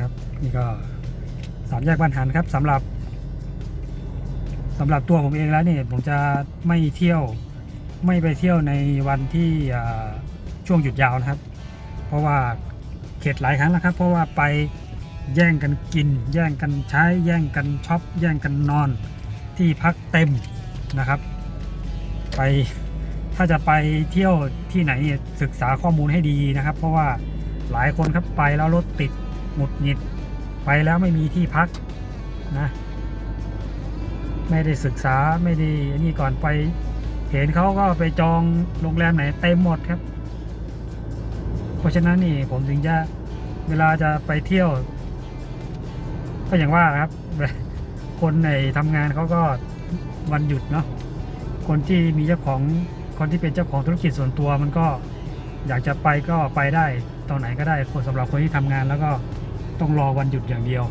ครับนี่ก็สามแยกบ้านหันครับสำหรับสำหรับตัวผมเองแล้วเนี่ยผมจะไม่เที่ยวไม่ไปเที่ยวในวันที่ช่วงหยุดยาวนะครับ เพราะว่าเข็ดหลายครั้งแล้วครับ เพราะว่าไปแย่งกันกิน แย่งกันใช้ แย่งกันช็อป แย่งกันนอนที่พักเต็มนะครับ ไปถ้าจะไปเที่ยวที่ไหนศึกษาข้อมูลให้ดีนะครับ เพราะว่าหลายคนครับไปแล้วรถติด หมุดหงิดไปแล้วไม่มีที่พักนะ ไม่ได้ศึกษาไม่ได้อนนี่ก่อนไป เห็นเขาก็ไปจองโรงแรมไหนเต็มหมดครับ เพราะฉะนั้นนี่ผมถึงจะเวลาจะไปเที่ยว ก็อย่างว่าครับ คนในทำงานเขาก็วันหยุดเนาะคนที่มีเจ้าของคนที่เป็นเจ้าของธุรกิจส่วนตัวมันก็อยากจะไปก็ไปได้ ตอนไหนก็ได้คนสำหรับคนที่ทำงานแล้วก็ต้องรอวันหยุดอย่างเดียว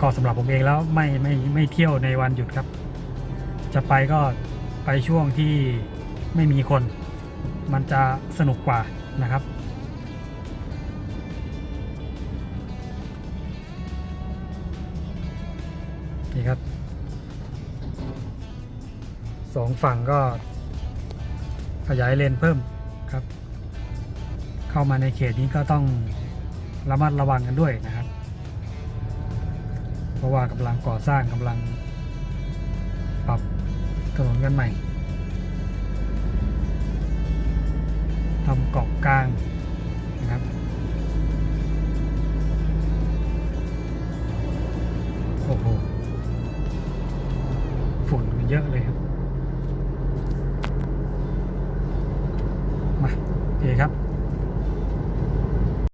ก็สำหรับผมเองแล้วไม่ไม่ไม่เที่ยวในวันหยุดครับ จะไปก็ไปช่วงที่ไม่มีคน มันจะสนุกกว่านะครับนี่ครับสองฝั่งก็ ขยายเลนเพิ่มครับ เข้ามาในเขตนี้ก็ต้องระมัดระวังกันด้วยนะครับ เพราะว่ากำลังก่อสร้างกำลังปรับถนนกันใหม่ทำเกาะกลางนะครับ โอ้โห มาโอเคครับ